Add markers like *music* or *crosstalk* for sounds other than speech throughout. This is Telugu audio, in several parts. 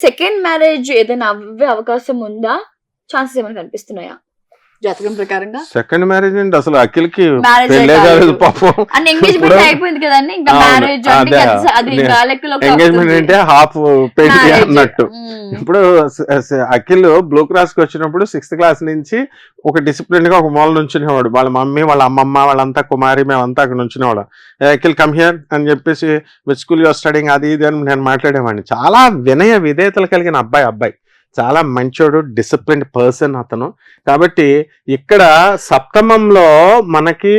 సెకండ్ మ్యారేజ్ ఏదైనా అవ్వే అవకాశం ఉందా? ఛాన్సెస్ ఏమైనా కనిపిస్తున్నాయా? జాతకం ప్రకారంగా? సెకండ్ మ్యారేజ్ అండి అసలు కాలేదు. కాలేదు పాపం. ఎంగేజ్మెంట్ అయిపోయింది కదండి ఇంకా మ్యారేజ్ అంటే అదే, ఎంగేజ్మెంట్. అంటే హాఫ్ పెళ్ళి. అన్నట్టు. ఇప్పుడు అఖిల్ బ్లూ క్రాస్కి వచ్చినప్పుడు సిక్స్త్ క్లాస్ నుంచి ఒక డిసిప్లిన్గా ఒక మూల నుంచునేవాడు. వాళ్ళ మమ్మీ వాళ్ళ అమ్మమ్మ వాళ్ళంతా కుమారి మేమంతా అక్కడ నుంచునేవాడు "ఏ, అఖిల్ కమ్ హియర్ అని చెప్పేసి విత్ స్కూల్ స్టడింగ్ అది ఇది అని నేను మాట్లాడేవాడిని. చాలా వినయ విధేయతలు కలిగిన అబ్బాయి అబ్బాయి. చాలా మంచోడు డిసిప్లిన్ పర్సన్ అతను. కాబట్టి ఇక్కడ సప్తమంలో మనకి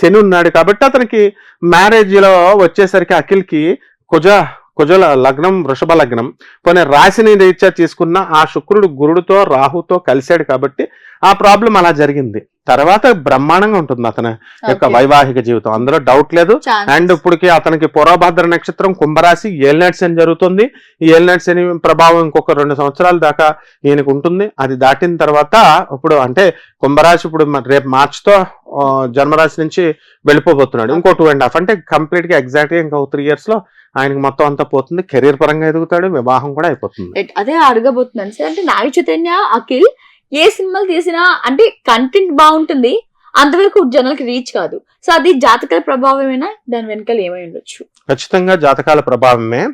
శని ఉన్నాడు కాబట్టి అతనికి మ్యారేజ్లో వచ్చేసరికి అఖిల్కి కుజ కుజల లగ్నం వృషభ లగ్నం. కొన్ని రాశిని రీత్యా తీసుకున్న ఆ శుక్రుడు గురుడితో రాహుతో కలిశాడు కాబట్టి ఆ ప్రాబ్లం అలా జరిగింది. తర్వాత బ్రహ్మాండంగా ఉంటుంది అతని యొక్క. వైవాహిక జీవితం. అందులో డౌట్ లేదు. అండ్ ఇప్పటికి అతనికి పురభద్ర నక్షత్రం కుంభరాశి ఏలినాటి శని జరుగుతుంది. ఈ ఏలినాటి శని ప్రభావం ఇంకొక రెండు సంవత్సరాల దాకా ఈయనకు ఉంటుంది. అది దాటిన తర్వాత ఇప్పుడు అంటే కుంభరాశి ఇప్పుడు రేపు మార్చ్తో ఆ, జన్మరాశి నుంచి వెళ్ళిపోబోతున్నాడు. ఇంకో టూ అండ్ హాఫ్. అంటే కంప్లీట్గా ఎగ్జాక్ట్గా ఇంకో త్రీ ఇయర్స్లో ఆయనకి మొత్తం అంతా పోతుంది. కెరీర్ పరంగా ఎదుగుతాడు. వివాహం కూడా అయిపోతుంది. అదే అడగబోతున్నాను. సార్ అంటే నాగ చైతన్య అఖిల్ ఏ సినిమాలు తీసినా అంటే కంటెంట్ బాగుంటుంది అంతవరకు జనాలకి రీచ్ కాదు. సో అది జాతకాల ప్రభావమేనా? దాని వెనకాల ఏమై ఉండొచ్చు? ఖచ్చితంగా జాతకాల ప్రభావమే.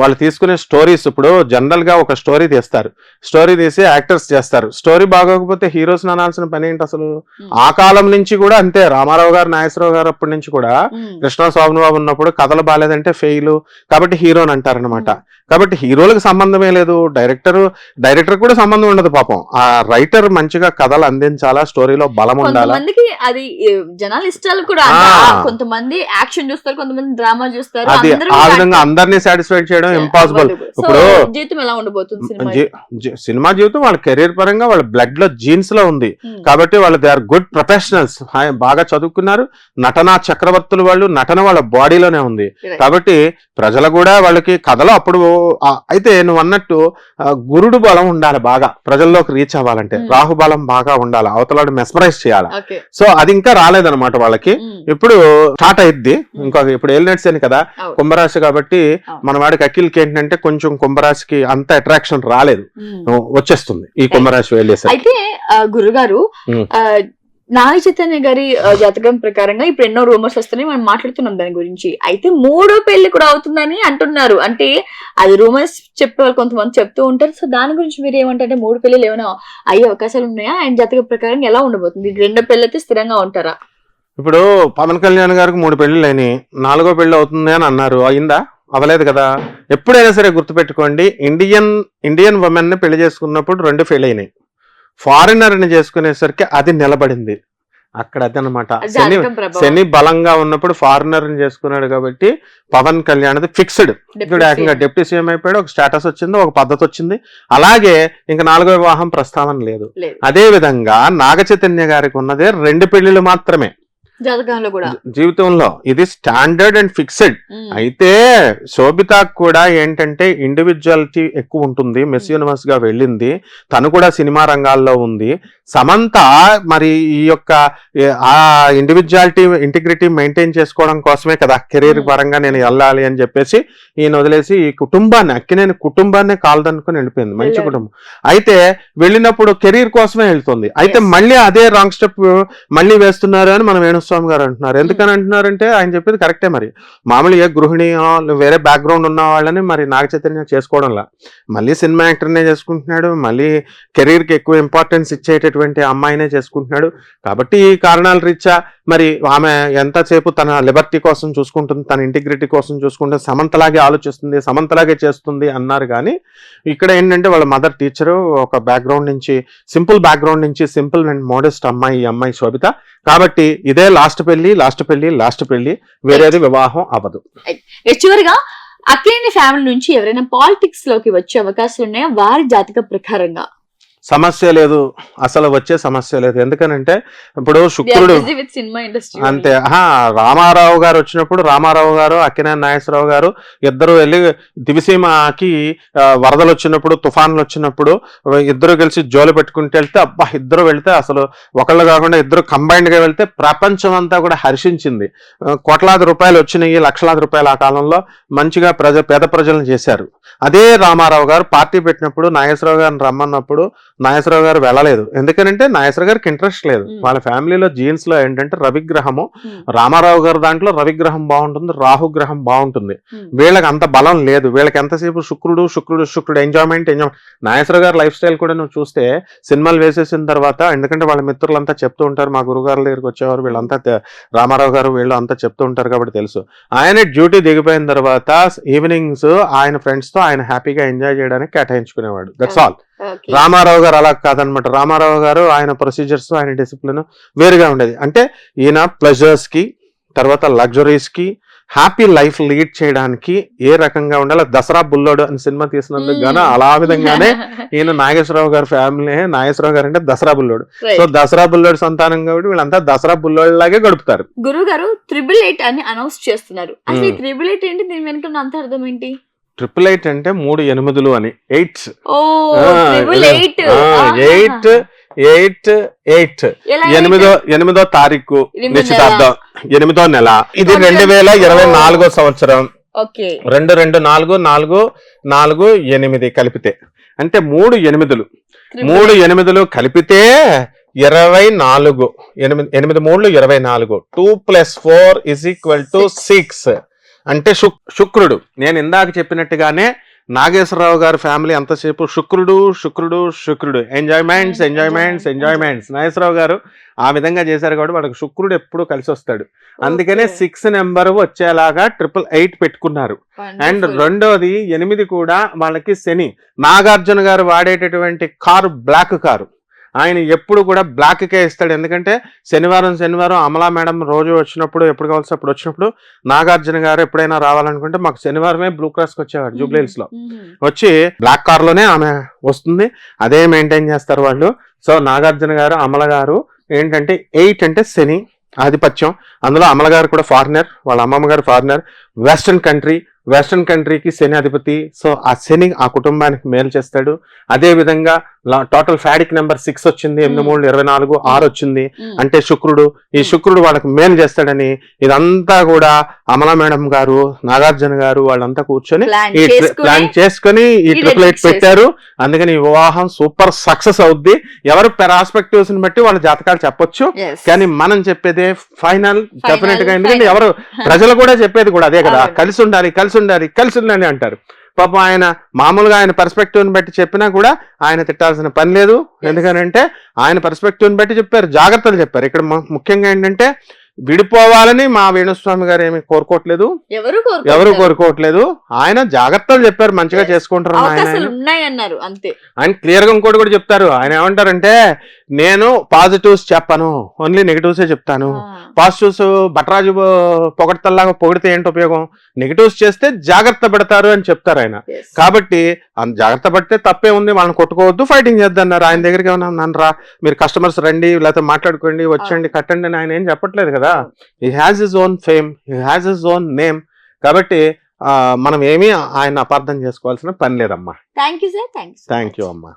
వాళ్ళు తీసుకునే స్టోరీస్ ఇప్పుడు జనరల్గా ఒక స్టోరీ తీస్తారు. స్టోరీ తీసి యాక్టర్స్ చేస్తారు. స్టోరీ బాగోకపోతే హీరోస్ అనాల్సిన పని ఏంటి అసలు? ఆ కాలం నుంచి కూడా అంతే. రామారావు గారు నాగేశ్వరరావు గారు అప్పటి నుంచి కూడా. కృష్ణ స్వామిబాబు ఉన్నప్పుడు కథలు బాగాలేదంటే ఫెయిల్ కాబట్టి హీరోని అంటారనమాట కాబట్టి హీరోలకు సంబంధమే లేదు. డైరెక్టర్ డైరెక్టర్ కూడా సంబంధం ఉండదు పాపం. ఆ రైటర్ మంచిగా కథలు అందించాలా స్టోరీలో బలం ఉండాలా? అది జనాల ఇష్టాలు కూడా కొంతమంది యాక్షన్ చూస్తారు కొంతమంది డ్రామా చూస్తారు. ఆ విధంగా. అందరినీ సాటిస్ఫై చేయడం ఇంపాసిబుల్ అవ్వదు. సో, ఇప్పుడు జీవితం ఎలా ఉండబోతుంది సినిమా జీవితం వాళ్ళ కెరీర్ పరంగా వాళ్ళ బ్లడ్లో జీన్స్లో ఉంది మ్మ్. కాబట్టి వాళ్ళు దే ఆర్ గుడ్ ప్రొఫెషనల్స్ బాగా చదువుకున్నారు నటనా చక్రవర్తులు వాళ్ళు నటన వాళ్ళ బాడీలోనే ఉంది. కాబట్టి ప్రజలు కూడా వాళ్ళకి కథలో అప్పుడు అయితే నువ్వు అన్నట్టు గురుడు బలం ఉండాలి బాగా ప్రజల్లోకి రీచ్ అవ్వాలంటే Hmm. రాహు బలం బాగా ఉండాలి అవతలాడు మెస్మరైజ్ చేయాలి సో అది ఇంకా రాలేదన్నమాట వాళ్ళకి మ్మ్. ఇప్పుడు స్టార్ట్ అయిద్ది ఇంకొక ఇప్పుడు ఏలినట్స్ అని కదా. కుంభరాశి కాబట్టి. మన వాడికి అఖిల్కి ఏంటంటే కొంచెం కుంభరాశికి అంత అట్రాక్షన్ రాలేదు. వచ్చేస్తుంది ఈ కుంభరాశి వెళ్ళేసరికి అయితే గురుగారు నాగ చైతన్య గారి జాతకం ప్రకారంగా ఇప్పుడు ఎన్నో రూమర్స్ వస్తున్నాయి. మనం మాట్లాడుతున్నాం దాని గురించి. అయితే మూడో పెళ్ళి కూడా అవుతుందని అంటున్నారు. అంటే అది రూమర్స్ చెప్పే కొంతమంది చెప్తూ ఉంటారు. సో దాని గురించి మీరు ఏమంటారంటే మూడు పెళ్ళిలు ఏమైనా అయ్యే అవకాశాలు ఉన్నాయా? ఆయన జాతక ప్రకారం ఎలా ఉండబోతుంది? రెండో పెళ్ళి అయితే స్థిరంగా ఉంటారా? ఇప్పుడు పవన్ కళ్యాణ్ గారికి మూడు అయినాయి. నాలుగో పెళ్ళి అవుతుంది అని అన్నారు. అయిందా? అవ్వలేదు కదా. ఎప్పుడైనా సరే గుర్తుపెట్టుకోండి ఇండియన్ ఇండియన్ ఉమెన్ని పెళ్ళి చేసుకున్నప్పుడు రెండు ఫెయిల్ అయినాయి. ఫారినర్ని చేసుకునేసరికి అది నిలబడింది. అక్కడ అదే అనమాట శని శని బలంగా ఉన్నప్పుడు ఫారినర్ని చేసుకున్నాడు కాబట్టి పవన్ కళ్యాణ్ అది ఫిక్స్డ్ ఇప్పుడు ఏకంగా డిప్యూటీ సీఎం అయిపోయాడు ఒక స్టేటస్ వచ్చింది ఒక పద్ధతి వచ్చింది. అలాగే ఇంకా నాలుగో వివాహం ప్రస్తావన లేదు. లేదు. అదే విధంగా నాగ చైతన్య గారికి ఉన్నదే రెండు పెళ్ళిళ్ళు మాత్రమే. జాతకంలో కూడా. జీవితంలో. ఇది స్టాండర్డ్ అండ్ ఫిక్స్డ్. అయితే శోభిత కూడా ఏంటంటే ఇండివిజువాలిటీ ఎక్కువ ఉంటుంది. మిస్ యూనివర్స్గా వెళ్ళింది. తను కూడా సినిమా రంగాల్లో ఉంది. సమంత మరి ఈ యొక్క ఆ ఇండివిజువాలిటీ ఇంటిగ్రిటీ మెయింటైన్ చేసుకోవడం కోసమే కదా. కెరీర్. పరంగా నేను వెళ్ళాలి అని చెప్పేసి ఈయన వదిలేసి ఈ కుటుంబాన్ని అక్కినేని కుటుంబాన్ని కాలదనుకుని వెళ్ళిపోయింది. మంచి. కుటుంబం. అయితే వెళ్ళినప్పుడు కెరీర్ కోసమే వెళ్తుంది. అయితే. మళ్ళీ అదే రాంగ్ స్టెప్ మళ్ళీ వేస్తున్నారు అని మన వేణుస్వామి గారు అంటున్నారు. ఎందుకని అంటున్నారంటే ఆయన చెప్పేది కరెక్టే మరి. మామూలుగా గృహిణి ఆ, వేరే బ్యాక్గ్రౌండ్ ఉన్న వాళ్ళని మరి నాగ చైతన్య చేసుకోవడంలా. మళ్ళీ సినిమా యాక్టర్నే చేసుకుంటున్నాడు మళ్ళీ కెరీర్కి ఎక్కువ ఇంపార్టెన్స్ ఇచ్చేటటువంటి అమ్మాయినే చేసుకుంటున్నాడు. కాబట్టి ఈ కారణాల రీత్యా మరి ఆమె ఎంతసేపు తన లిబర్టీ కోసం చూసుకుంటుంది తన ఇంటిగ్రిటీ కోసం చూసుకుంటుంది సమంతలాగే ఆలోచిస్తుంది సమంతలాగే చేస్తుంది అన్నారు కానీ ఇక్కడ ఏంటంటే వాళ్ళ మదర్ టీచర్ ఒక బ్యాక్గ్రౌండ్ నుంచి సింపుల్ బ్యాక్గ్రౌండ్ నుంచి సింపుల్ అండ్ మోడెస్ట్ అమ్మాయి ఈ అమ్మాయి శోభిత. కాబట్టి ఇదే లాస్ట్ పెళ్ళి లాస్ట్ పెళ్ళి లాస్ట్ పెళ్ళి వేరేది వివాహం అవ్వదు. చివరిగా అక్కినేని ఫ్యామిలీ నుంచి ఎవరైనా పాలిటిక్స్లోకి వచ్చే అవకాశాలు ఉన్నాయా? వారి జాతక ప్రకారంగా. సమస్య లేదు. అసలు వచ్చే సమస్య లేదు. ఎందుకనంటే ఇప్పుడు శుక్రుడు విత్ సినిమా ఇండస్ట్రీ అంతే. రామారావు గారు వచ్చినప్పుడు రామారావు గారు అక్కినేని నాగేశ్వరరావు గారు ఇద్దరు వెళ్ళి దివిసీమకి వరదలు వచ్చినప్పుడు తుఫాన్లు వచ్చినప్పుడు ఇద్దరు కలిసి జోలు పెట్టుకుంటూ వెళ్తే అబ్బా ఇద్దరు వెళ్తే అసలు ఒకళ్ళు కాకుండా ఇద్దరు కంబైన్డ్గా వెళ్తే ప్రపంచం అంతా కూడా హర్షించింది. కోట్లాది రూపాయలు వచ్చినాయి లక్షలాది రూపాయలు ఆ కాలంలో మంచిగా ప్రజ పేద ప్రజలను చేశారు. అదే రామారావు గారు పార్టీ పెట్టినప్పుడు నాగేశ్వరరావు గారిని రమ్మన్నప్పుడు నాగేశ్వరరావు గారు వెళ్ళలేదు. ఎందుకనంటే నాగేశ్వర గారికి ఇంట్రెస్ట్ లేదు. వాళ్ళ ఫ్యామిలీలో జీన్స్లో ఏంటంటే రవిగ్రహము రామారావు గారు దాంట్లో రవిగ్రహం బాగుంటుంది రాహుగ్రహం బాగుంటుంది. వీళ్ళకి అంత బలం లేదు. వీళ్ళకి ఎంతసేపు శుక్రుడు శుక్రుడు శుక్రుడు ఎంజాయ్మెంట్ ఎంజాయ్ నాగేశ్వర గారి లైఫ్ స్టైల్ కూడా నువ్వు చూస్తే సినిమాలు వేసేసిన తర్వాత ఎందుకంటే వాళ్ళ మిత్రులంతా చెప్తూ ఉంటారు మా గురుగారి దగ్గరికి వచ్చేవారు వీళ్ళంతా రామారావు గారు వీళ్ళు అంతా చెప్తూ ఉంటారు కాబట్టి తెలుసు. ఆయన డ్యూటీ దిగిపోయిన తర్వాత ఈవినింగ్స్ ఆయన ఫ్రెండ్స్తో ఆయన హ్యాపీగా ఎంజాయ్ చేయడానికి కేటాయించుకునేవాడు. దట్స్ ఆల్ రామారావు గారు అలా కాదనమాట. రామారావు గారు ఆయన ప్రొసీజర్స్ ఆయన డిసిప్లిన్ వేరుగా ఉండేది. అంటే ఈయన ప్లెజర్స్కి తర్వాత లగ్జరీస్కి హ్యాపీ లైఫ్ లీడ్ చేయడానికి ఏ రకంగా ఉండాలి? దసరా బుల్లోడు అని సినిమా తీసినందుకు గాను అలా విధంగానే *laughs* ఈయన నాగేశ్వరరావు గారి ఫ్యామిలీ నాగేశ్వరరావు గారు అంటే దసరా బుల్లోడు. సో దసరా బుల్లోడు సంతానం కాబట్టి వీళ్ళంతా దసరా బుల్లోడు లాగే గడుపుతారు. గురువు గారు త్రిబుల్ ఎయిట్ అని అనౌన్స్ చేస్తున్నారు. అసలు. త్రిబుల్ ఎయిట్ ఏంటి? దీని వెనుక ఉన్న అంత అర్థం ఏంటి? ట్రిపుల్ ఎయిట్ అంటే మూడు ఎనిమిదిలు అని. Eights. Eight. Eight eight eight. ఎనిమిదో ఎనిమిదో తారీఖు నిశ్చితార్థం. ఎనిమిదో నెల. ఇది రెండు వేల ఇరవై నాలుగో సంవత్సరం. రెండు రెండు నాలుగు నాలుగు నాలుగు ఎనిమిది కలిపితే. అంటే మూడు ఎనిమిదిలు. మూడు ఎనిమిదిలు కలిపితే ఇరవై నాలుగు. ఎనిమిది ఎనిమిది మూడు ఇరవై నాలుగు. Two plus four is equal to six. అంటే శుక్ శుక్రుడు. నేను ఇందాక చెప్పినట్టుగానే నాగేశ్వరరావు గారి ఫ్యామిలీ అంతసేపు శుక్రుడు శుక్రుడు శుక్రుడు. ఎంజాయ్మెంట్స్ ఎంజాయ్మెంట్స్ ఎంజాయ్మెంట్స్ నాగేశ్వరరావు గారు ఆ విధంగా చేశారు కాబట్టి వాళ్ళకి శుక్రుడు ఎప్పుడు కలిసి వస్తాడు. అందుకనే సిక్స్ నెంబర్ వచ్చేలాగా ట్రిపుల్ ఎయిట్ పెట్టుకున్నారు. అండ్ రెండోది ఎనిమిది కూడా వాళ్ళకి శని. నాగార్జున గారు వాడేటటువంటి కారు బ్లాక్ కారు. ఆయన ఎప్పుడు కూడా బ్లాక్ కే ఇస్తాడు. ఎందుకంటే శనివారం శనివారం అమలా మేడం రోజు వచ్చినప్పుడు ఎప్పుడు కావాల్సి అప్పుడు వచ్చినప్పుడు నాగార్జున గారు ఎప్పుడైనా రావాలనుకుంటే మాకు శనివారమే బ్లూ క్రాస్కి వచ్చేవాడు జూబ్లీహిల్స్లో. వచ్చి బ్లాక్ కార్లోనే ఆమె వస్తుంది. అదే మెయింటైన్ చేస్తారు వాళ్ళు. సో నాగార్జున గారు అమల గారు ఏంటంటే ఎయిట్ అంటే శని ఆధిపత్యం. అందులో అమల గారు కూడా ఫారినర్ వాళ్ళ అమ్మమ్మ గారు ఫారినర్ వెస్టర్న్ కంట్రీ వెస్టర్న్ కంట్రీకి శని అధిపతి. సో ఆ శని ఆ కుటుంబానికి మేలు చేస్తాడు. అదే విధంగా టోటల్ ఫ్యాడిక్ నెంబర్ సిక్స్ వచ్చింది ఎనిమిది మూడు ఇరవై నాలుగు ఆరు వచ్చింది. అంటే శుక్రుడు ఈ. శుక్రుడు వాళ్ళకి మేలు చేస్తాడని ఇదంతా కూడా అమలా మేడం గారు నాగార్జున గారు వాళ్ళంతా కూర్చొని ఈ ప్లాన్ చేసుకుని ఈ ట్రిపుల్ ఎయిట్ పెట్టారు. అందుకని ఈ వివాహం సూపర్ సక్సెస్ అవుద్ది. ఎవరు పెరాస్పెక్టివ్స్ని బట్టి వాళ్ళ జాతకాలు చెప్పొచ్చు. కానీ మనం చెప్పేదే ఫైనల్ డెఫినెట్గా ఎందుకంటే. ఎవరు ప్రజలు కూడా చెప్పేది కూడా అదే కదా. కలిసి ఉండాలి కలిసి ఉండాలి కలిసి ఉండాలి అంటారు. పాపం ఆయన మామూలుగా ఆయన పర్స్పెక్టివ్ని బట్టి చెప్పినా కూడా ఆయన తిట్టాల్సిన పని లేదు. ఎందుకనంటే ఆయన పర్స్పెక్టివ్ని బట్టి చెప్పారు జాగ్రత్తలు చెప్పారు. ఇక్కడ ముఖ్యంగా ఏంటంటే విడిపోవాలని మా వేణుస్వామి గారు ఏమి కోరుకోవట్లేదు. ఎవరు? కోరుకోవట్లేదు? ఆయన జాగ్రత్తలు చెప్పారు మంచిగా. చేసుకుంటారు ఆయన క్లియర్గా ఇంకోటి కూడా చెప్తారు. ఆయన ఏమంటారంటే నేను పాజిటివ్స్ చెప్పను. ఓన్లీ నెగిటివ్సే చెప్తాను. పాజిటివ్స్ బటరాజు పొగడతల్లాగా పొగిడితే ఏంటి ఉపయోగం? నెగిటివ్స్ చేస్తే జాగ్రత్త పడతారు అని చెప్తారు ఆయన. కాబట్టి జాగ్రత్త పడితే తప్పే ఉంది వాళ్ళని కొట్టుకోవద్దు ఫైటింగ్ చేద్దన్నారు. ఆయన దగ్గరికి ఏమన్నా నన్ను రా మీరు కస్టమర్స్ రండి లేకపోతే మాట్లాడుకోండి వచ్చండి కట్టండి అని ఆయన ఏం చెప్పట్లేదు కదా? ఈ హ్యాస్ ఇస్ ఓన్ ఫేమ్ ఈ హ్యాస్ ఇస్ ఓన్ నేమ్ కాబట్టి మనం ఏమీ ఆయన అపార్థం చేసుకోవాల్సిన పని లేదమ్మా. Thank you sir thank you thank you అమ్మా.